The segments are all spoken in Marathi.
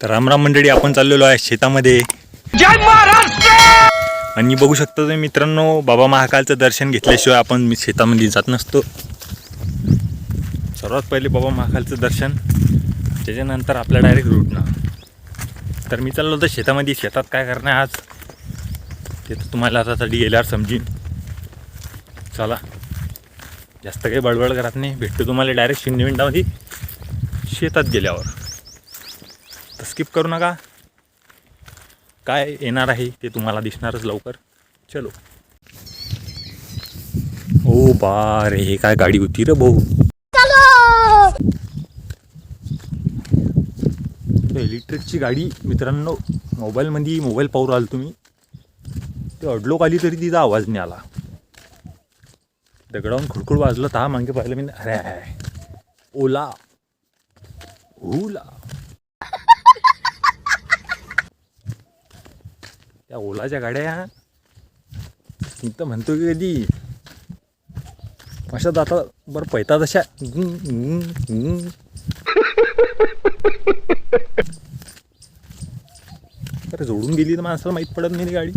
तर रामराम मंडळी आपण चाललेलो आहे शेतामध्ये. आणि बघू शकता तुम्ही मित्रांनो बाबा महाकालचं दर्शन घेतल्याशिवाय आपण मी शेतामध्ये जात नसतो. सर्वात पहिले बाबा महाकालचं दर्शन त्याच्यानंतर आपल्या डायरेक्ट रूटनं तर मी चाललो होतो शेतामध्ये शेतात काय करणार आज? ते तर तुम्हाला आता साठी गेल्यावर समजीन. चला. जास्त काही बडबड करत नाही. भेटतो तुम्हाला डायरेक्ट शून्य मिनिटामध्ये शेतात गेल्यावर. तर स्किप करू नका. काय येणार आहे ते तुम्हाला दिसणारच लवकर. चलो. ओ बा रे हे काय गाडी होती रे भाऊ. इलेक्ट्रिकची गाडी मित्रांनो मोबाईलमध्ये मोबाईल पाहू राहिलो तुम्ही. ते अडलोक आली तरी तिचा आवाज नाही आला. दगडावून खुडखुड वाजलं तर मागे पाहिलं मी अरे. ओला. ओला. त्या ओलाच्या गाड्या मी तर म्हणतो की कधी? अशा आता बरं पैतात अशा अरे जोडून गेली तर माणसाला माहीत पडत नाही गाडी.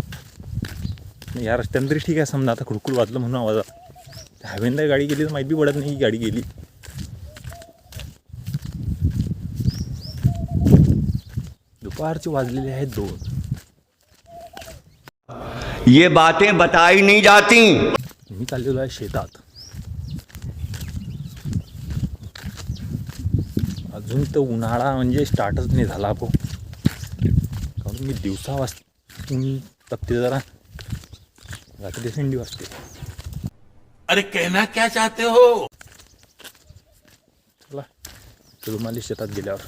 या रस्त्यानं तरी ठीक आहे समजा आता खुडकुड वाजलं म्हणून आवाज आला. गाडी गेली तर माहीत बी पडत नाही ही गाडी गेली. दुपारचे वाजलेले आहेत दोन. ये बातें बताई नहीं जाती। मी चाललेलो आहे शेतात। अजून तर उन्हाळा म्हणजे स्टार्टच नाही झाला भाऊ कारण मी दिवसा वाज ऊन तपते जरा. रात्री थंडी वाजते. अरे कहना क्या चाहते हो? चला. तुम्हाला शेतात गेल्यावर.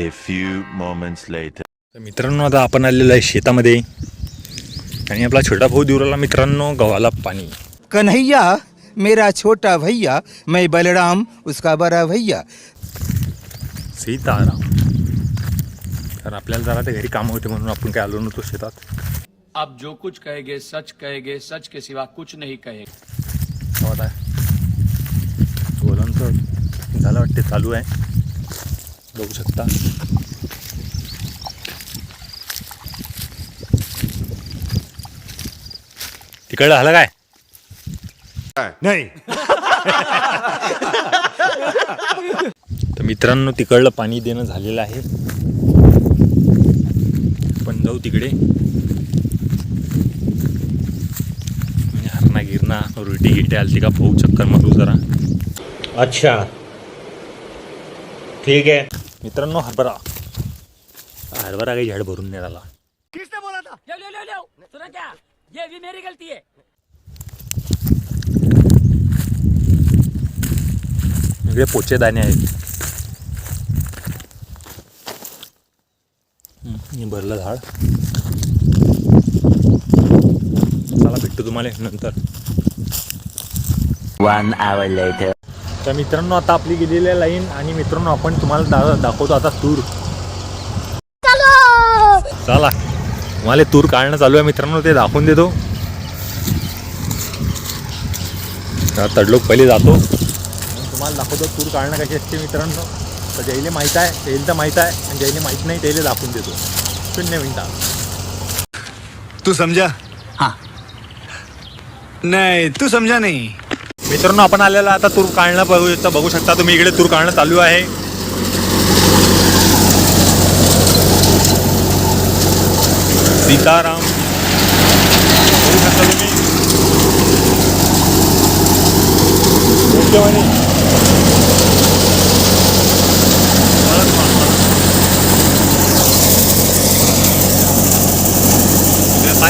A few moments later. तर मित्रांनो आता आपण आलेलो आहे शेतामध्ये. आणि आपला छोटा भाऊ दिवराला मित्रांनो गव्हाला पाणी. कन्हैया मेरा छोटा भैया मैं बलराम उसका बड़ा भैया. सीताराम. कारण आपल्याला जरा ते घरी कामं होते म्हणून आपण काय आलो नव्हतो शेतात. आप जो कुछ कहेंगे सच कहेंगे सच के सिवा कुछ नहीं कहेंगे. गावात आहे बोलून झालं वाटते चालू आहे. बघू शकता. तिकडलं झालं काय? नाही. तर मित्रांनो तिकडलं पाणी देणं झालेलं आहे. पण जाऊ तिकडे. हरणा गिरणा रुटी गिटे आलती का? भाऊ चक्कर मारू जरा. अच्छा. ठीक है मित्रांनो हरभरा. हरभरा काही झाड भरून नाही आला लो लो लो लो सुना क्या ये भी मेरी गलती है। इकडे पोचे दाणे आहेत. हे भरलं झाड. चला भेटतो तुम्हाला नंतर. वन आवर लेटर तर मित्रांनो आता आपली गेलेली आहे लाईन आणि मित्रांनो आपण तुम्हाला दा दाखवतो आता तूर चला. तुम्हाला तूर काढणं चालू आहे मित्रांनो ते दाखवून देतो. तडलोक पहिले जातो. तुम्हाला दाखवतो तूर काढणं कशी असते मित्रांनो. तर जैले माहीत आहे जैल तर माहीत आहे आणि जैले माहीत नाही त्याला दाखवून देतो. शून्य मिनिटात तू समझा हाँ. नहीं तू समझा नहीं. मित्रांनो आपण आलेला आता तूर काढणं बघू बघू शकता तुम्ही इकडे तूर काढणं चालू आहे. सीताराम। बघू शकता तुम्ही योग्य म्हणे.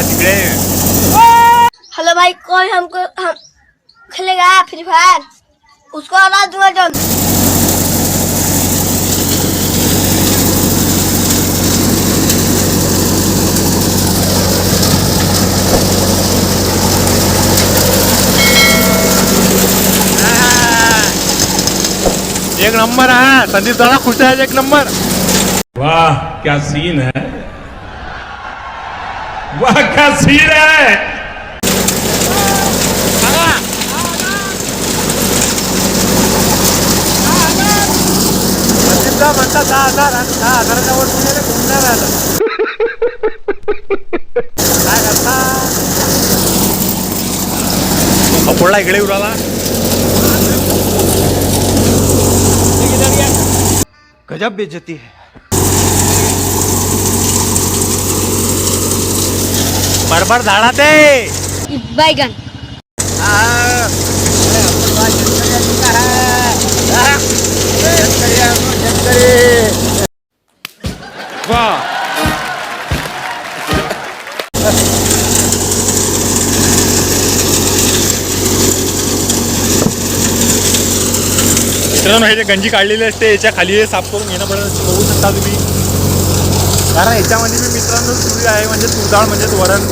तिकडे हेलो भाई कोई हमको हम खेलेगा? फ्री फायर उसको आवाज दूंगा एक नंबर आहे संदीप दादा खुश आहे एक नंबर. वाह क्या सीन है. वाह क्या सीन है. म्हणतात दहा हजार आणि दहा हजाराच्या वर काय करता कपोडला इकडे उराला गजब बेचती है। બરબર ધાડા દે બાયગન વાહ मित्रांनो हे जे गंजी काढलेली असते याच्या खाली हे साफ करून घेणं पडत असते बघू शकता तुम्ही. कारण याच्यामध्ये मी मित्रांनो तुरी आहे म्हणजे तुरडाळ म्हणजेच वरण.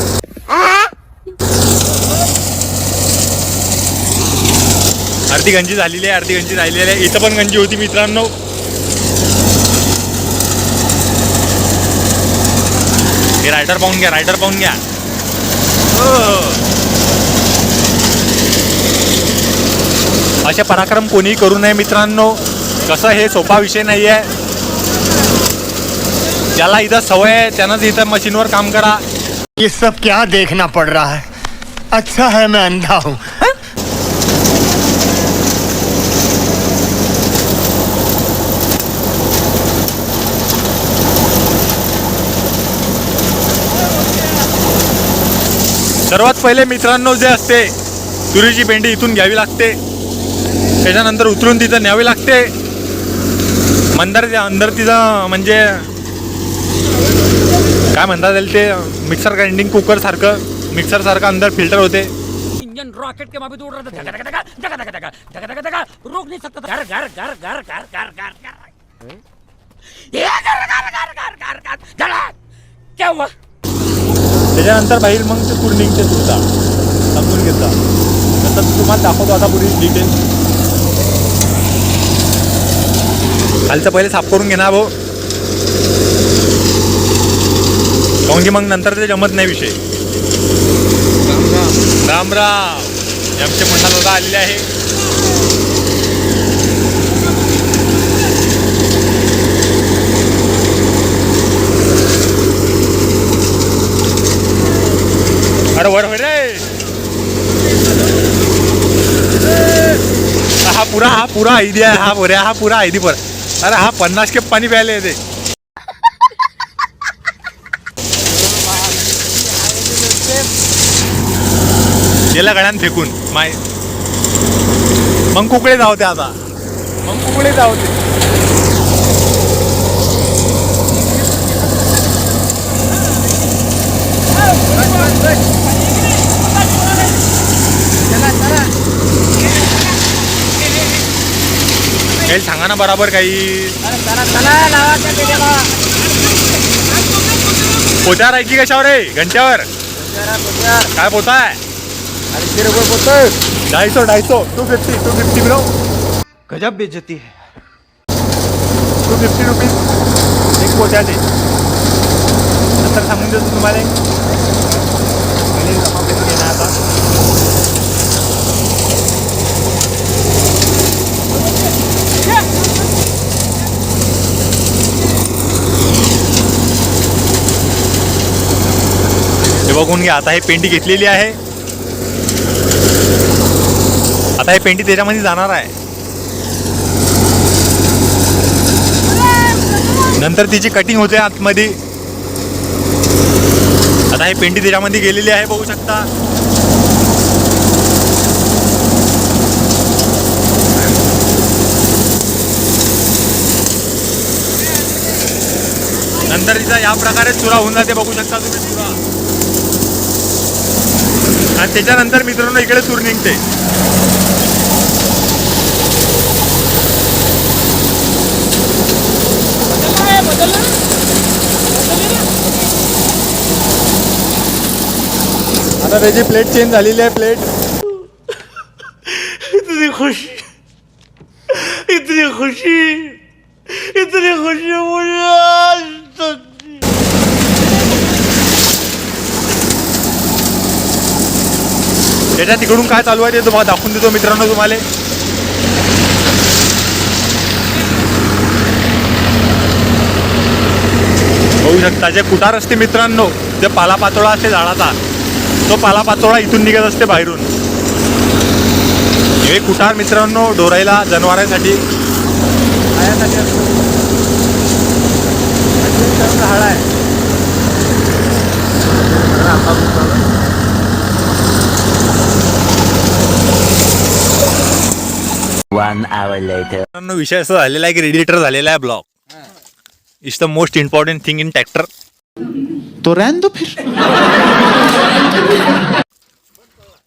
अर्धी गंजी झालेली आहे अर्धी गंजी राहिलेली आहे. इथं पण गंजी होती मित्रांनो. हे रायडर पाहून घ्या रायडर पाहून घ्या. हो. असे पराक्रम कोणीही करू नये मित्रांनो. कसं हे सोपा विषय नाही आहे ज्याला इथं सवय आहे त्यानंच इथं मशीनवर काम करा. ये सब क्या देखना पड़ रहा है? अच्छा है मैं अंधा हूँ? सर्वात पहिले मित्रांनो जे असते तुरीची पेंडी इथून घ्यावी लागते. त्याच्यानंतर उतरून तिथं न्यावी लागते मंदर अंदर तिथं म्हणजे काय म्हणतात त्याला ते मिक्सर ग्राइंडिंग कुकर सारखं मिक्सर सारखं अंदर फिल्टर होते इंजन रॉकेट के माफी उड़ रहा था धका धका धका धका धका धका धका धका धका रोक नहीं सकता घर घर घर घर घर घर घर घर ये घर घर घर घर घर घर चला क्या हुआ त्याच्यानंतर बाहेर मग ते पूर्ण निघते तुरता समजून घेता नंतर तुम्हाला दाखवतो आता पुरी डिटेल खालचं पहिले साफ करून घेणार भाऊ काऊन की मग नंतर ते जमत नाही विषय. राम राम. हे आमचे दादा आलेले आहे. अरे वर होय रे. हा पुरा हा पुरा आयडिया आहे हा बऱ्या हा पुरा आयडी पर अरे हा पन्नास के पाणी प्यायला येते. गेल्या गळ्यान फेकून माय. मग कुकडे जावते आता. मग कुकडे जावते काही सांगा ना बराबर काही. आहे की कशावर आहे? घंट्यावर. काय पोता आहे ढाई सौ ढाई सौ two fifty two fifty bro गजब बेइज्जती है। टू फिफ्टी रुपीज एक पोत्याचे. नंतर सांगून देतो तुम्हाला पहिले जमा करून घेणार आता हे बघून घ्या. आता हे पेंडी घेतलेली आहे. आता हे पेंडी त्याच्यामध्ये जाणार आहे. नंतर तिची कटिंग होते आतमध्ये. आता हे पेंडी त्याच्यामध्ये गेलेली आहे बघू शकता. नंतर तिचा या प्रकारे चुरा होऊन जाते बघू शकता तुम्ही चुरा. आणि त्याच्यानंतर मित्रांनो इकडे चूर निघते. आता त्याची प्लेट चेंज झालेली आहे प्लेट इतनी खुशी. इतनी खुशी. इतनी खुशी मुझे आज तक त्याच्या तिकडून काय चालू आहे ते तुम्हाला दाखवून देतो मित्रांनो तुम्हाला. बघू शकता जे कुटार असते मित्रांनो जे पालापाचोळा असते झाडाचा तो पालापाचोळा इथून निघत असते बाहेरून. हे कुठार मित्रांनो डोरायला जनावरांसाठी. खायासाठी झाड आहे One hour later. मित्रांनो विषय असा झालेला आहे की रेडिएटर झालेला आहे block it's the most important thing in tractor तो रहने दो फिर.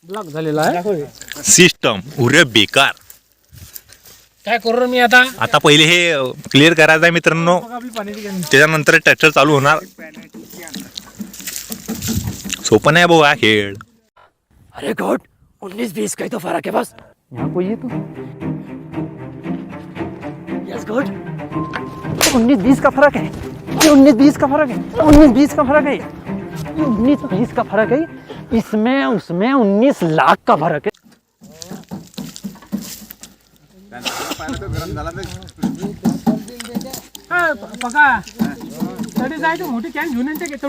ब्लॉक झालेला आहे. सिस्टम उरे बेकार. काय करू मी आता? आता पहिले हे क्लिअर करायचं आहे मित्रांनो. त्याच्यानंतर ट्रॅक्टर चालू होणार. सोपं नाही भाऊ हा. खेळ अरे गॉड उन्नीस बीस का ही तो फर्क है बस. यहाँ कोई है तू? गॉड उन्नीस बीस का फर्क है? ये उन्नीस बीस का फर्क है? उन्नीस बीस का फर्क है? ये उन्नीस बीस का फर्क है? इसमें उसमें उन्नीस लाख का फर्क है। मोठी कॅन घेऊन येते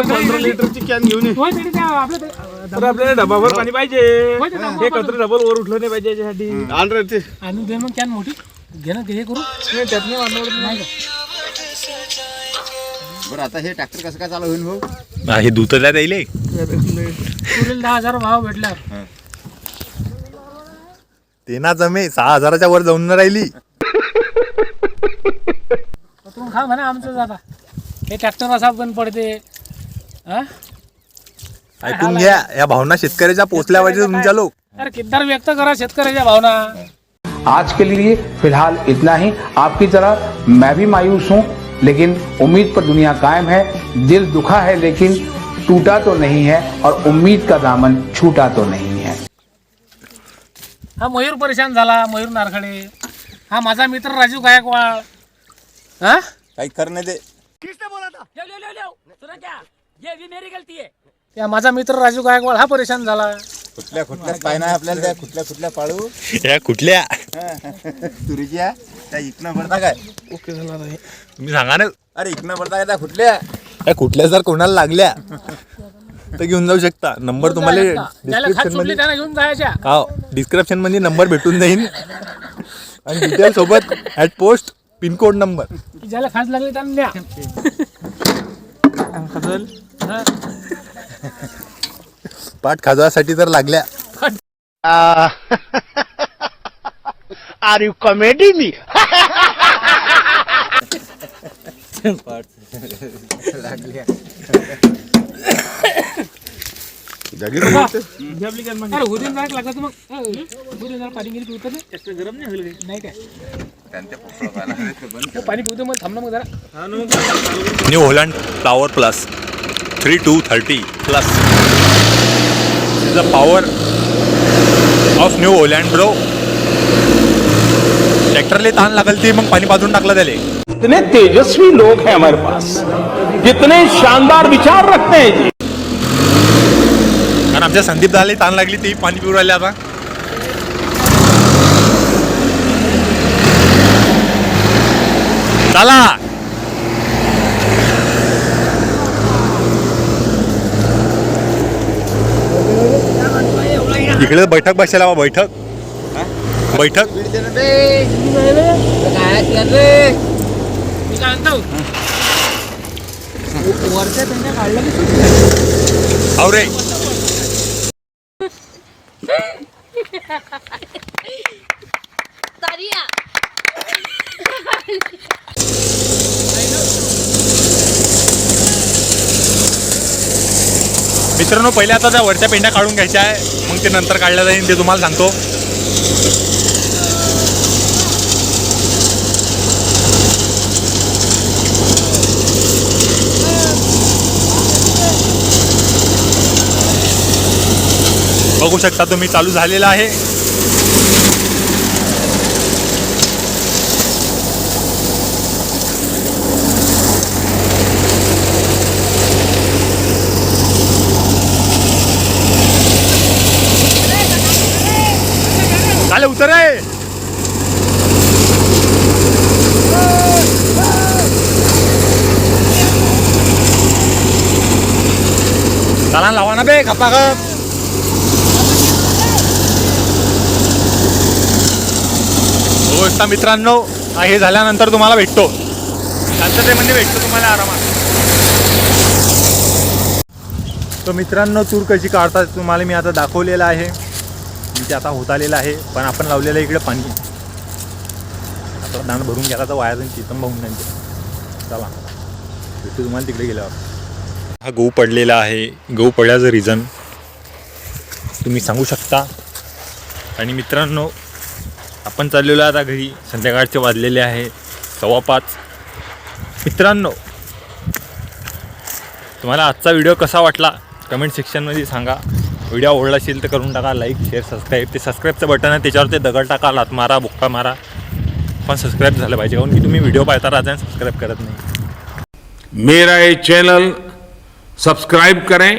पंधरा लिटरची कॅन घेऊन आपल्याला डबाभर पाणी पाहिजे. कचरा डबल वर उठलं नाही पाहिजे याच्यासाठी. आणि दे मग कॅन मोठी. घे ना हे करू. त्यात नाही का? बरं आता हे ट्रॅक्टर कसं काय चालू होईल भाऊ? हा, हे त्याले पुढील दहा हजार भाव भेटल्यावर. ते ना जमे सहा हजाराच्या वर जाऊन न राहिली. तुम्ही खा म्हणा आमचं जाता हे ट्रॅक्टर असा बंद पडते. हा? ऐकून घ्या या भावना शेतकऱ्याच्या पोचल्या पाहिजे तुमच्या लोक. अरे किद्दार व्यक्त करा शेतकऱ्याच्या भावना. आज के लिए फिलहाल इतना ही। आपकी तरह मैं भी मायूस हूँ लेकिन उम्मीद पर दुनिया कायम है। दिल दुखा है लेकिन टूटा तो नहीं है और उम्मीद का दामन छूटा तो नहीं है। हा मयूर परेशान झाला मयूर नारखडे. हा माझा मित्र राजू गायकवाड. हा? काही करणे दे. त्या माझा मित्र राजू गायकवाड हा परेशान झाला. कुठल्या कुठल्या पाय नाही आपल्याला त्या कुठल्या कुठल्या पाळू? या कुठल्या? तुरीच्या? त्या इकनं भरता काय? तुम्ही सांगा ना. अरे इकनं भरता काय त्या कुठल्या? या कुठल्या जर कोणाला लागल्या तर घेऊन जाऊ शकता. नंबर तुम्हाला ज्याला खात डिस्क्रिप्शन सुटली मध्ये घेऊन जायच्या. हा डिस्क्रिप्शनमध्ये नंबर भेटून जाईल आणि डिटेल सोबत ऍट पोस्ट पिनकोड नंबर ज्याला खास लागली त्यांना द्या. हा. पाठ खाजवासाठी तर लागल्या. आर यू कॉमेडी मी अरे उद्या जायला लागत मग उद्या जरा पाणी गेली पिवतं ना गरम नाही होईल नाही काय पाणी पिवतं मग थांब ना मग जरा. New Holland power plus. Three two thirty plus the power of New Holland bro ट्रॅक्टरले ताण लागल ती मग पाणी पाजून टाकलं त्याले. इतने तेजस्वी लोग हैं हमारे पास। कितने शानदार विचार रखते हैं जी। कारण आमच्या संदीप दाले ताण लागली ती पाणी पिऊ राहिले आता. चला. इकडे बैठक बसायला बैठक. बैठक. मी काय म्हणतो वरच्या त्यांच्या काढलं की अहो रे Tadía. मित्रांनो पहिले आता त्या वरच्या पेंड्या काढून घ्यायच्या आहे. मग ते नंतर काढल्या जाईल ते तुम्हाला सांगतो. बघू शकता तुम्ही चालू झालेला आहे. आले उतर. आहे चला लावा ना बे खपा खप हो मित्रांनो हे झाल्यानंतर तुम्हाला भेटतो. शांततेमध्ये भेटतो तुम्हाला आरामात. तो मित्रांनो तूर कशी काढतात तुम्हाला मी आता दाखवलेलं आहे. ते आता होत आलेलं आहे पण आपण लावलेलं आहे इकडे पाणी आता दाण भरून गेला तर वाया जाईल चितम भाऊन नाही चला. भेटू तुम्हाला तिकडे गेल्यावर. हा गहू पडलेला आहे. गहू पडल्याचं रिझन तुम्ही सांगू शकता. आणि मित्रांनो आपण चाललेलो आता घरी. संध्याकाळचे वाजलेले आहे. सव्वा पाच. मित्रांनो तुम्हाला आजचा व्हिडिओ कसा वाटला? कमेंट सेक्शनमध्ये सांगा. व्हिडिओ आवडला असेल तर करून टाका लाईक शेअर सबस्क्राईब ते सबस्क्राईबचं बटन आहे त्याच्यावर ते दगड टाका लात मारा बुक्का मारा. पण सबस्क्राईब झालं पाहिजे कारण की तुम्ही व्हिडिओ पाहता राहता सबस्क्राईब करत नाही. मेरा ये चैनल सब्सक्राइब करें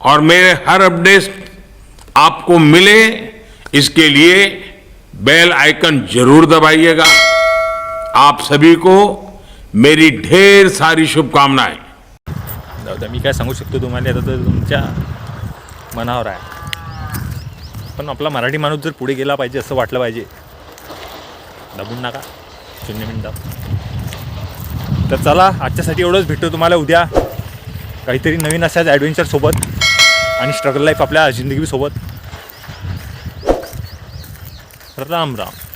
और मेरे हर अपडेट आपको मिले इसके लिए बेल आइकन जरूर दबाइएगा। आप सभी को मेरी ढेर सारी शुभकामनाएं। मी काय सांगू शकतो तुम्हाला आता तर तुमच्या मनावर आहे. पण आपला मराठी माणूस जर पुढे गेला पाहिजे असं वाटलं पाहिजे. दाबून नका. शून्य मिनटं. तर चला आजच्यासाठी एवढंच. भेटतो तुम्हाला उद्या. काहीतरी नवीन अशाच ॲडव्हेंचरसोबत आणि स्ट्रगल लाईफ आपल्या जिंदगीसोबत. राम राम.